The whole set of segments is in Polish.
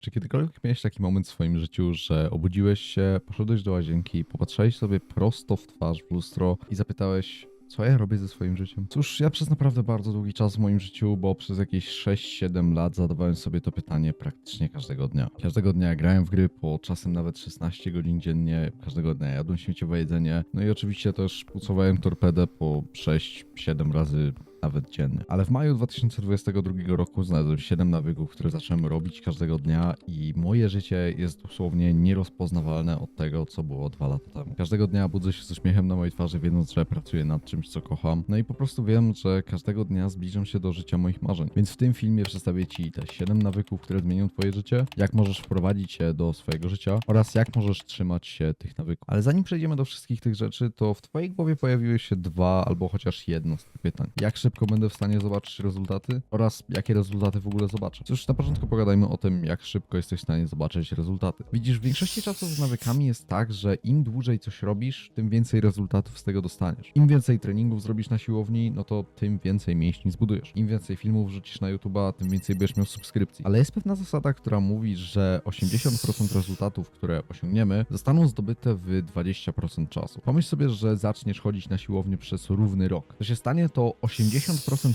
Czy kiedykolwiek miałeś taki moment w swoim życiu, że obudziłeś się, poszedłeś do łazienki, popatrzyłeś sobie prosto w twarz w lustro i zapytałeś, co ja robię ze swoim życiem? Cóż, ja przez naprawdę bardzo długi czas w moim życiu, bo przez jakieś 6-7 lat zadawałem sobie to pytanie praktycznie każdego dnia. Każdego dnia grałem w gry po czasem nawet 16 godzin dziennie, każdego dnia jadłem śmieciowe jedzenie, no i oczywiście też pucowałem torpedę po 6-7 razy nawet dziennie. Ale w maju 2022 roku znalazłem 7 nawyków, które zacząłem robić każdego dnia i moje życie jest dosłownie nierozpoznawalne od tego, co było dwa lata temu. Każdego dnia budzę się z uśmiechem na mojej twarzy, wiedząc, że pracuję nad czymś, co kocham. No i po prostu wiem, że każdego dnia zbliżam się do życia moich marzeń. Więc w tym filmie przedstawię Ci te 7 nawyków, które zmienią Twoje życie, jak możesz wprowadzić je do swojego życia oraz jak możesz trzymać się tych nawyków. Ale zanim przejdziemy do wszystkich tych rzeczy, to w Twojej głowie pojawiły się dwa albo chociaż jedno z tych pytań. Jak szybko będę w stanie zobaczyć rezultaty oraz jakie rezultaty w ogóle zobaczę? Cóż, na początku pogadajmy o tym, jak szybko jesteś w stanie zobaczyć rezultaty. Widzisz, w większości czasu z nawykami jest tak, że im dłużej coś robisz, tym więcej rezultatów z tego dostaniesz. Im więcej treningów zrobisz na siłowni, no to tym więcej mięśni zbudujesz. Im więcej filmów wrzucisz na YouTube'a, tym więcej będziesz miał subskrypcji. Ale jest pewna zasada, która mówi, że 80% rezultatów, które osiągniemy, zostaną zdobyte w 20% czasu. Pomyśl sobie, że zaczniesz chodzić na siłownię przez równy rok. Co się stanie, to 80%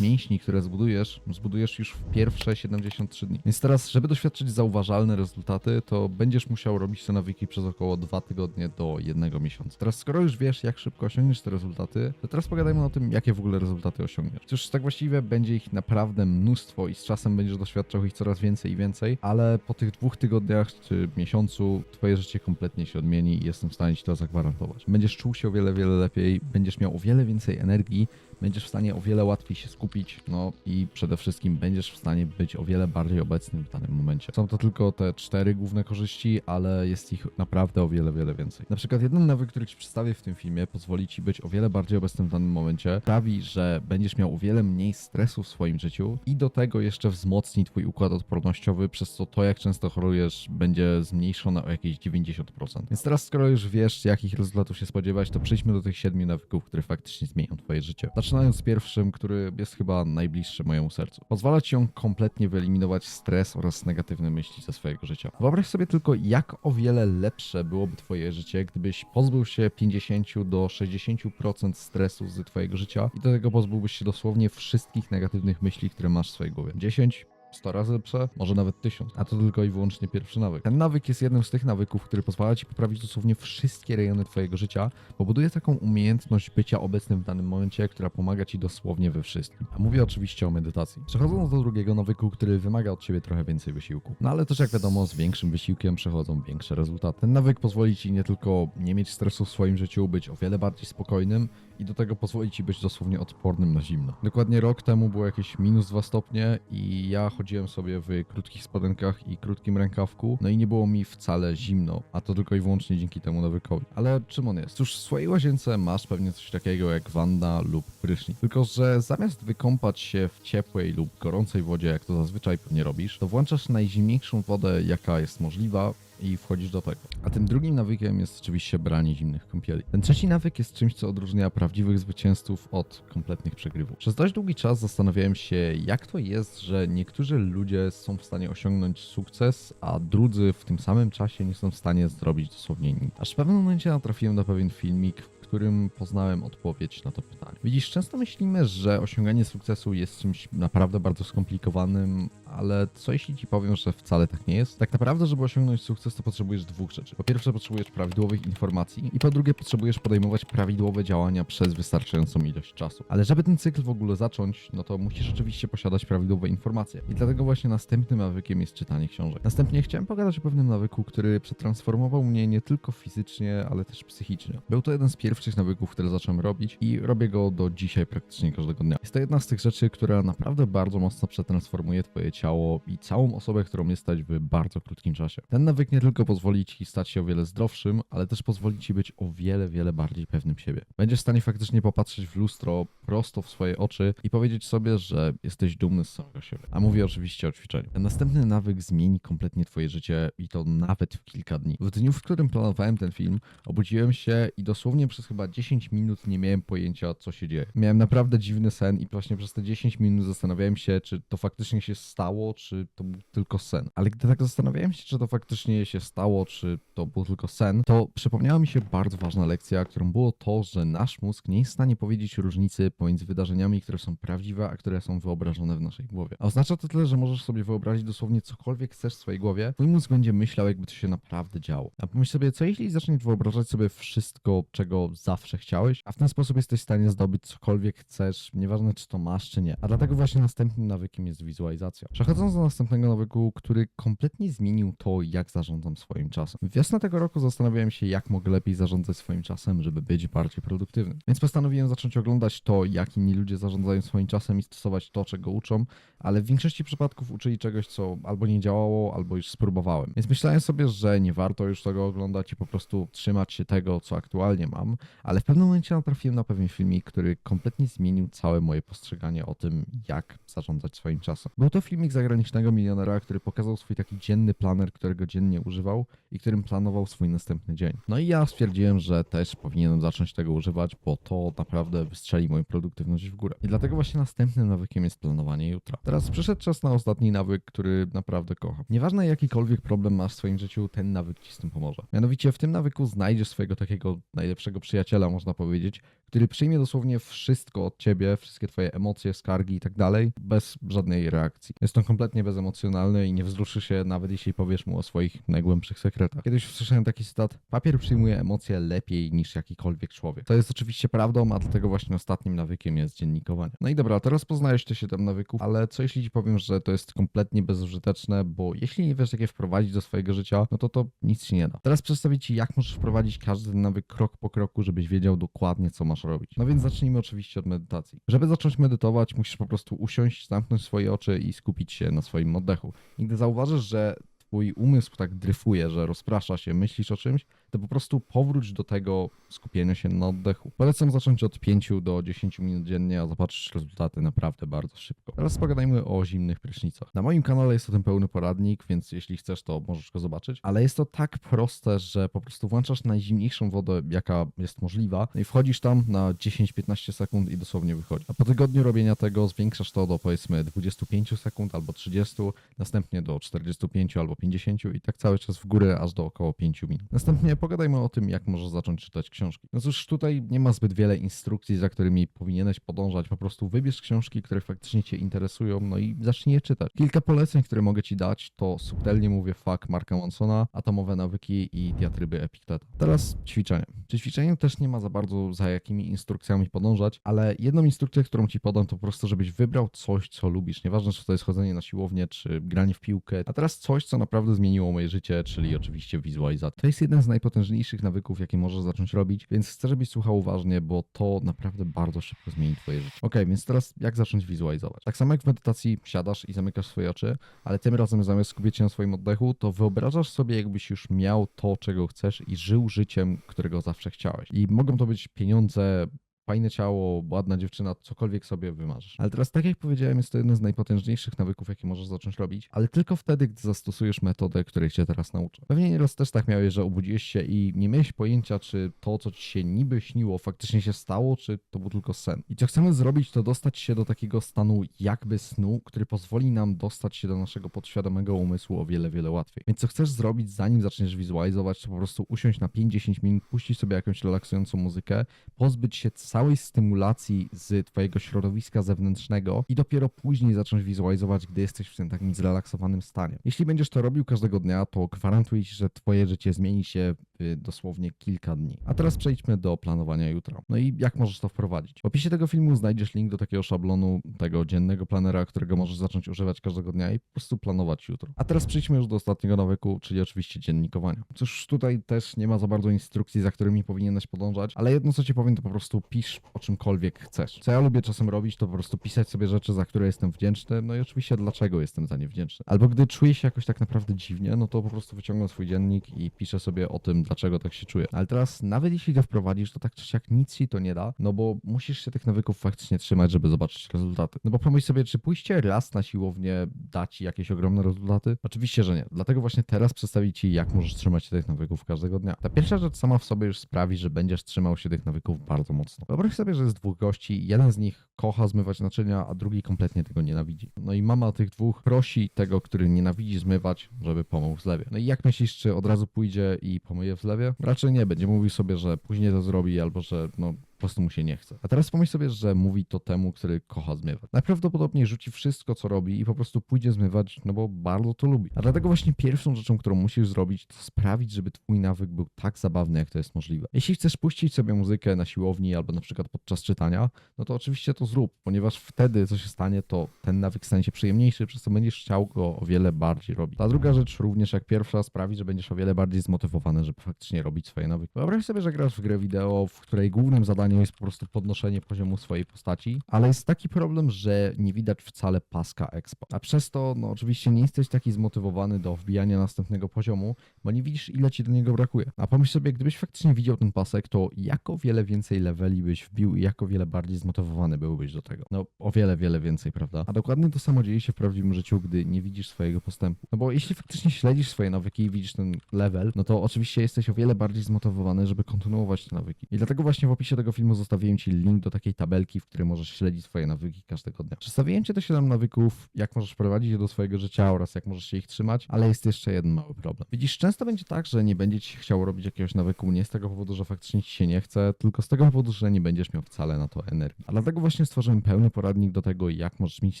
mięśni, które zbudujesz, zbudujesz już w pierwsze 73 dni. Więc teraz, żeby doświadczyć zauważalne rezultaty, to będziesz musiał robić te nawyki przez około 2 tygodnie do 1 miesiąca. Teraz, skoro już wiesz, jak szybko osiągniesz te rezultaty, to teraz pogadajmy o tym, jakie w ogóle rezultaty osiągniesz. Cóż, tak właściwie będzie ich naprawdę mnóstwo i z czasem będziesz doświadczał ich coraz więcej i więcej, ale po tych dwóch tygodniach czy miesiącu twoje życie kompletnie się odmieni i jestem w stanie ci to zagwarantować. Będziesz czuł się o wiele, wiele lepiej, będziesz miał o wiele więcej energii, będziesz w stanie o wiele łatwiej się skupić, no i przede wszystkim będziesz w stanie być o wiele bardziej obecnym w danym momencie. Są to tylko te cztery główne korzyści, ale jest ich naprawdę o wiele, wiele więcej. Na przykład jeden nawyk, który ci przedstawię w tym filmie, pozwoli ci być o wiele bardziej obecnym w danym momencie, sprawi, że będziesz miał o wiele mniej stresu w swoim życiu i do tego jeszcze wzmocni twój układ odpornościowy, przez co to, jak często chorujesz, będzie zmniejszone o jakieś 90%. Więc teraz, skoro już wiesz, jakich rezultatów się spodziewać, to przejdźmy do tych siedmiu nawyków, które faktycznie zmienią twoje życie. Zaczynając z pierwszym, który jest chyba najbliższy mojemu sercu. Pozwala ci on kompletnie wyeliminować stres oraz negatywne myśli ze swojego życia. Wyobraź sobie tylko, jak o wiele lepsze byłoby twoje życie, gdybyś pozbył się 50 do 60% stresu z twojego życia i do tego pozbyłbyś się dosłownie wszystkich negatywnych myśli, które masz w swojej głowie. 10 100 razy lepsze, może nawet 1000. A to tylko i wyłącznie pierwszy nawyk. Ten nawyk jest jednym z tych nawyków, który pozwala ci poprawić dosłownie wszystkie rejony twojego życia, bo buduje taką umiejętność bycia obecnym w danym momencie, która pomaga ci dosłownie we wszystkim. A mówię oczywiście o medytacji. Przechodząc do drugiego nawyku, który wymaga od ciebie trochę więcej wysiłku. No ale też jak wiadomo, z większym wysiłkiem przychodzą większe rezultaty. Ten nawyk pozwoli ci nie tylko nie mieć stresu w swoim życiu, być o wiele bardziej spokojnym, i do tego pozwoli ci być dosłownie odpornym na zimno. Dokładnie rok temu było jakieś minus 2 stopnie i ja chodziłem sobie w krótkich spodenkach i krótkim rękawku, no i nie było mi wcale zimno, a to tylko i wyłącznie dzięki temu nawykowi. Ale czym on jest? Cóż, w swojej łazience masz pewnie coś takiego jak wanna lub prysznic. Tylko, że zamiast wykąpać się w ciepłej lub gorącej wodzie, jak to zazwyczaj pewnie robisz, to włączasz najzimniejszą wodę, jaka jest możliwa, i wchodzisz do tego. A tym drugim nawykiem jest oczywiście branie zimnych kąpieli. Ten trzeci nawyk jest czymś, co odróżnia prawdziwych zwycięzców od kompletnych przegrywów. Przez dość długi czas zastanawiałem się, jak to jest, że niektórzy ludzie są w stanie osiągnąć sukces, a drudzy w tym samym czasie nie są w stanie zrobić dosłownie nic. Aż w pewnym momencie natrafiłem na pewien filmik, w którym poznałem odpowiedź na to pytanie. Widzisz, często myślimy, że osiąganie sukcesu jest czymś naprawdę bardzo skomplikowanym, ale co jeśli ci powiem, że wcale tak nie jest? Tak naprawdę, żeby osiągnąć sukces, to potrzebujesz dwóch rzeczy. Po pierwsze, potrzebujesz prawidłowych informacji i po drugie, potrzebujesz podejmować prawidłowe działania przez wystarczającą ilość czasu. Ale żeby ten cykl w ogóle zacząć, no to musisz oczywiście posiadać prawidłowe informacje. I dlatego właśnie następnym nawykiem jest czytanie książek. Następnie chciałem pogadać o pewnym nawyku, który przetransformował mnie nie tylko fizycznie, ale też psychicznie. Był to jeden z pierwszych nawyków, które zacząłem robić i robię go do dzisiaj praktycznie każdego dnia. Jest to jedna z tych rzeczy, która naprawdę bardzo mocno przetransformuje twoje ciało i całą osobę, którą jest stać w bardzo krótkim czasie. Ten nawyk nie tylko pozwoli ci stać się o wiele zdrowszym, ale też pozwoli ci być o wiele, wiele bardziej pewnym siebie. Będziesz w stanie faktycznie popatrzeć w lustro prosto w swoje oczy i powiedzieć sobie, że jesteś dumny z samego siebie. A mówię oczywiście o ćwiczeniu. Ten następny nawyk zmieni kompletnie twoje życie i to nawet w kilka dni. W dniu, w którym planowałem ten film, obudziłem się i dosłownie przez chyba 10 minut nie miałem pojęcia, co się dzieje. Miałem naprawdę dziwny sen i właśnie przez te 10 minut zastanawiałem się, czy to faktycznie się stało, czy to był tylko sen. Ale gdy tak zastanawiałem się, czy to faktycznie się stało, czy to był tylko sen, to przypomniała mi się bardzo ważna lekcja, którą było to, że nasz mózg nie jest w stanie powiedzieć różnicy pomiędzy wydarzeniami, które są prawdziwe, a które są wyobrażone w naszej głowie. A oznacza to tyle, że możesz sobie wyobrazić dosłownie cokolwiek chcesz w swojej głowie, twój mózg będzie myślał, jakby to się naprawdę działo. A pomyśl sobie, co jeśli zaczniesz wyobrażać sobie wszystko, czego zawsze chciałeś, a w ten sposób jesteś w stanie zdobyć cokolwiek chcesz, nieważne czy to masz, czy nie. A dlatego właśnie następnym nawykiem jest wizualizacja. Przechodząc do następnego nawyku, który kompletnie zmienił to, jak zarządzam swoim czasem. W wiosnę tego roku zastanawiałem się, jak mogę lepiej zarządzać swoim czasem, żeby być bardziej produktywny. Więc postanowiłem zacząć oglądać to, jak inni ludzie zarządzają swoim czasem i stosować to, czego uczą, ale w większości przypadków uczyli czegoś, co albo nie działało, albo już spróbowałem. Więc myślałem sobie, że nie warto już tego oglądać i po prostu trzymać się tego, co aktualnie mam, ale w pewnym momencie natrafiłem na pewien filmik, który kompletnie zmienił całe moje postrzeganie o tym, jak zarządzać swoim czasem. Był to filmik zagranicznego milionera, który pokazał swój taki dzienny planer, którego dziennie używał i którym planował swój następny dzień. No i ja stwierdziłem, że też powinienem zacząć tego używać, bo to naprawdę wystrzeli moją produktywność w górę. I dlatego właśnie następnym nawykiem jest planowanie jutra. Teraz przyszedł czas na ostatni nawyk, który naprawdę kocham. Nieważne jakikolwiek problem masz w swoim życiu, ten nawyk ci z tym pomoże. Mianowicie w tym nawyku znajdziesz swojego takiego najlepszego przyjaciela, można powiedzieć, który przyjmie dosłownie wszystko od ciebie, wszystkie twoje emocje, skargi i tak dalej, bez żadnej reakcji. Jest on kompletnie bezemocjonalny i nie wzruszy się, nawet jeśli powiesz mu o swoich najgłębszych sekretach. Kiedyś usłyszałem taki cytat: Papier przyjmuje emocje lepiej niż jakikolwiek człowiek. To jest oczywiście prawdą, a dlatego właśnie ostatnim nawykiem jest dziennikowanie. No i dobra, teraz poznajesz te 7 nawyków, ale co jeśli ci powiem, że to jest kompletnie bezużyteczne, bo jeśli nie wiesz, jak je wprowadzić do swojego życia, no to to nic ci nie da. Teraz przedstawię ci, jak możesz wprowadzić każdy nawyk krok po kroku, żebyś wiedział dokładnie, co masz robić. No więc zacznijmy oczywiście od medytacji. Żeby zacząć medytować, musisz po prostu usiąść, zamknąć swoje oczy i skupić się na swoim oddechu. I gdy zauważysz, że twój umysł tak dryfuje, że rozprasza się, myślisz o czymś, to po prostu powróć do tego skupienia się na oddechu. Polecam zacząć od 5 do 10 minut dziennie, a zobaczysz rezultaty naprawdę bardzo szybko. Teraz pogadajmy o zimnych prysznicach. Na moim kanale jest o tym pełny poradnik, więc jeśli chcesz, to możesz go zobaczyć. Ale jest to tak proste, że po prostu włączasz najzimniejszą wodę, jaka jest możliwa, i wchodzisz tam na 10-15 sekund i dosłownie wychodzi. A po tygodniu robienia tego zwiększasz to do powiedzmy 25 sekund albo 30, następnie do 45 albo 50 i tak cały czas w górę aż do około 5 minut. Następnie pogadajmy o tym, jak możesz zacząć czytać książki. No cóż, tutaj nie ma zbyt wiele instrukcji, za którymi powinieneś podążać. Po prostu wybierz książki, które faktycznie cię interesują, no i zacznij je czytać. Kilka poleceń, które mogę ci dać, to subtelnie mówię Fuck Marka Mansona, Atomowe Nawyki i Diatryby Epikteta. Teraz ćwiczenie. Przy ćwiczeniu też nie ma za bardzo za jakimi instrukcjami podążać, ale jedną instrukcję, którą ci podam, to po prostu, żebyś wybrał coś, co lubisz. Nieważne, czy to jest chodzenie na siłownię, czy granie w piłkę. A teraz coś, co naprawdę zmieniło moje życie, czyli oczywiście wizualizacja. To jest jeden z najpotężniejszych nawyków, jakie możesz zacząć robić, więc chcę, żebyś słuchał uważnie, bo to naprawdę bardzo szybko zmieni twoje życie. Ok, więc teraz jak zacząć wizualizować? Tak samo jak w medytacji siadasz i zamykasz swoje oczy, ale tym razem zamiast skupić się na swoim oddechu, to wyobrażasz sobie, jakbyś już miał to, czego chcesz i żył życiem, którego zawsze chciałeś. I mogą to być pieniądze, fajne ciało, ładna dziewczyna, cokolwiek sobie wymarzysz. Ale teraz, tak jak powiedziałem, jest to jeden z najpotężniejszych nawyków, jakie możesz zacząć robić, ale tylko wtedy, gdy zastosujesz metodę, której cię teraz nauczę. Pewnie nieraz też tak miałeś, że obudziłeś się i nie miałeś pojęcia, czy to, co ci się niby śniło, faktycznie się stało, czy to był tylko sen. I co chcemy zrobić, to dostać się do takiego stanu jakby snu, który pozwoli nam dostać się do naszego podświadomego umysłu o wiele, wiele łatwiej. Więc co chcesz zrobić, zanim zaczniesz wizualizować, to po prostu usiąść na 5-10 minut, puścić sobie jakąś relaksującą muzykę, pozbyć się całej stymulacji z twojego środowiska zewnętrznego i dopiero później zacząć wizualizować, gdy jesteś w tym takim zrelaksowanym stanie. Jeśli będziesz to robił każdego dnia, to gwarantuję ci, że twoje życie zmieni się w dosłownie kilka dni. A teraz przejdźmy do planowania jutra. No i jak możesz to wprowadzić? W opisie tego filmu znajdziesz link do takiego szablonu, tego dziennego planera, którego możesz zacząć używać każdego dnia i po prostu planować jutro. A teraz przejdźmy już do ostatniego nawyku, czyli oczywiście dziennikowania. Cóż, tutaj też nie ma za bardzo instrukcji, za którymi powinieneś podążać, ale jedno co ci powiem, to po prostu pisz o czymkolwiek chcesz. Co ja lubię czasem robić, to po prostu pisać sobie rzeczy, za które jestem wdzięczny, no i oczywiście dlaczego jestem za nie wdzięczny. Albo gdy czuję się jakoś tak naprawdę dziwnie, no to po prostu wyciągam swój dziennik i piszę sobie o tym, dlaczego tak się czuję. Ale teraz, nawet jeśli to wprowadzisz, to tak czy siak nic ci to nie da, no bo musisz się tych nawyków faktycznie trzymać, żeby zobaczyć rezultaty. No bo pomyśl sobie, czy pójście raz na siłownię da ci jakieś ogromne rezultaty? Oczywiście, że nie. Dlatego właśnie teraz przedstawię ci, jak możesz trzymać się tych nawyków każdego dnia. Ta pierwsza rzecz sama w sobie już sprawi, że będziesz trzymał się tych nawyków bardzo mocno. Wyobraź sobie, że jest dwóch gości, jeden z nich kocha zmywać naczynia, a drugi kompletnie tego nienawidzi. No i mama tych dwóch prosi tego, który nienawidzi zmywać, żeby pomógł w zlewie. No i jak myślisz, czy od razu pójdzie i pomyje w zlewie? Raczej nie, będzie mówił sobie, że później to zrobi, albo że no po prostu mu się nie chce. A teraz pomyśl sobie, że mówi to temu, który kocha zmywać. Najprawdopodobniej rzuci wszystko, co robi i po prostu pójdzie zmywać, no bo bardzo to lubi. A dlatego właśnie pierwszą rzeczą, którą musisz zrobić, to sprawić, żeby twój nawyk był tak zabawny, jak to jest możliwe. Jeśli chcesz puścić sobie muzykę na siłowni albo na przykład podczas czytania, no to oczywiście to zrób, ponieważ wtedy, co się stanie, to ten nawyk stanie się przyjemniejszy, przez co będziesz chciał go o wiele bardziej robić. Ta druga rzecz, również jak pierwsza, sprawi, że będziesz o wiele bardziej zmotywowany, żeby faktycznie robić swoje nawyki. Wyobraź sobie, że grasz w grę wideo, w której głównym zadaniem jest po prostu podnoszenie poziomu swojej postaci, ale jest taki problem, że nie widać wcale paska expa. A przez to, no oczywiście nie jesteś taki zmotywowany do wbijania następnego poziomu, bo nie widzisz ile ci do niego brakuje. A pomyśl sobie, gdybyś faktycznie widział ten pasek, to jak o wiele więcej leveli byś wbił i jak o wiele bardziej zmotywowany byłbyś do tego. No o wiele, wiele więcej, prawda? A dokładnie to samo dzieje się w prawdziwym życiu, gdy nie widzisz swojego postępu. No bo jeśli faktycznie śledzisz swoje nawyki i widzisz ten level, no to oczywiście jesteś o wiele bardziej zmotywowany, żeby kontynuować te nawyki. I dlatego właśnie w opisie tego filmu zostawiłem ci link do takiej tabelki, w której możesz śledzić swoje nawyki każdego dnia. Przedstawiłem ci te 7 nawyków, jak możesz prowadzić je do swojego życia oraz jak możesz się ich trzymać, ale jest jeszcze jeden mały problem. Widzisz, często będzie tak, że nie będzie ci się chciało robić jakiegoś nawyku nie z tego powodu, że faktycznie ci się nie chce, tylko z tego powodu, że nie będziesz miał wcale na to energii. A dlatego właśnie stworzyłem pełny poradnik do tego, jak możesz mieć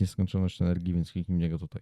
nieskończoność energii, więc kliknij w niego tutaj.